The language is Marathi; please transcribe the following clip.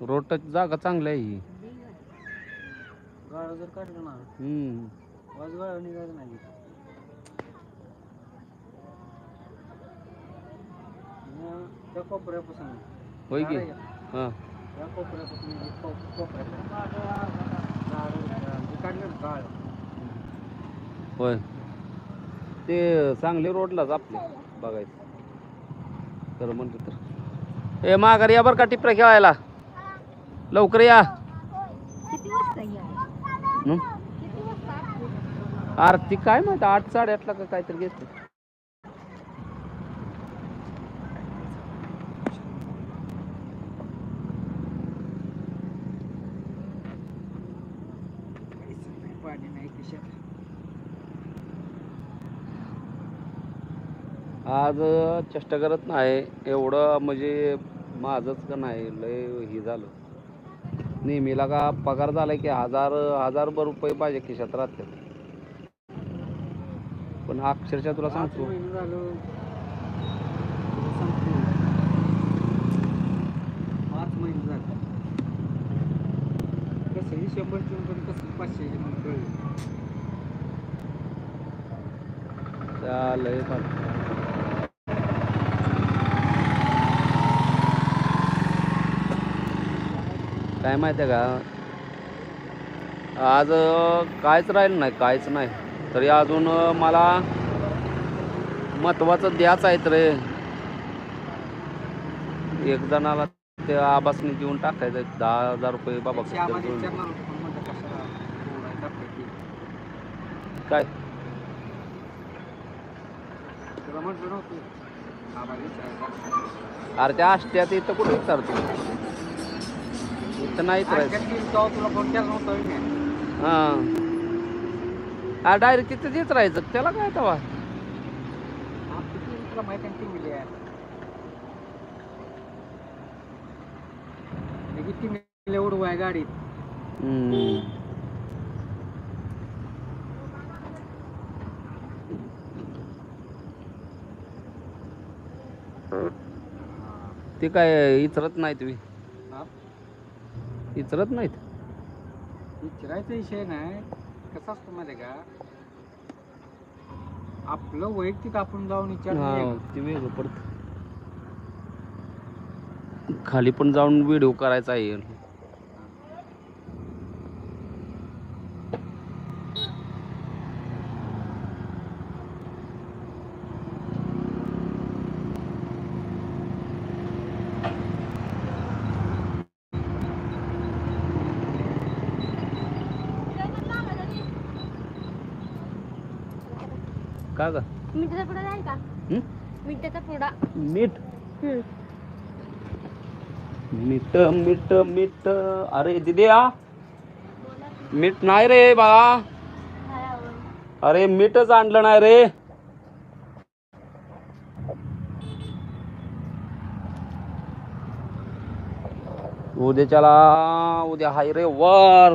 रोडची जागा चांगली आहे ही. गाडा जर काढलं ना हम्म. वाज गाडा निघायचं नाही. न- त्या कोपऱ्यापासून. होय की? झाडं आहे. हां. त्या कोपऱ्यापासून हे को- कोपऱ्यापर्यंत झाडं, जे काढलं ना काळ होय. ते सांगली रोडलाच आपले बघायचं. खरं म्हणलं तर. ए माघारी या बरं का टिपऱ्या खेळायला? लवकर या. हं? आरती काय माहिती आठ साडेआठला का काहीतरी घेते पाणी नाही खिशात आज चेष्टा करत नाही एवढं म्हणजे माझंच का नाही लय हे झालं. नेहमीला का पगार झालाय की हजार हजार रुपये पाहिजे खिशात राहतात पण अक्षरशः तुला सांगतो. झालं. पाच महिने झाले. कसं ही शंभर पण कसं पाचशे कळलं. काय माहिती आहे का आज अं, काहीच राहिलं नाही काहीच नाही तरी अजून मला महत्वाचं द्यायचं आहे रे एक जणाला ते आबासनी देऊन टाकायचं. दहा हजार रुपये बाबा. काय. अरे त्या असत्यात इथं कुठे विचारतो इथं नाही तेव्हा तुला फोन केला नव्हता मी. हा डायरेक्ट तिथं देत राहायचं त्याला काय तवा आपली ती तुला माहिती आहे ना ती मिली आहे. हे किती मिली आहे गाडीत हम्म. ते काय इचरत नाहीत वी हा? इचरत नाहीत. विचारायचा विषय नाही. कसा असतो माहिती आहे का? आपलं वैयक्तिक आपण जाऊन विचार हा ते वेगळं पडत. खाली पण जाऊन व्हिडिओ करायचा आहे. का ग? मिठाचा पुडा जाईल का? हं? मिठाचा पुडा. मीठ? मीठ मीठ मीठ. अरे दिद्या मीठ नाही रे बाळा अरे मीठच आणलं नाही रे. उद्याच्याला उद्या हाय रे वर.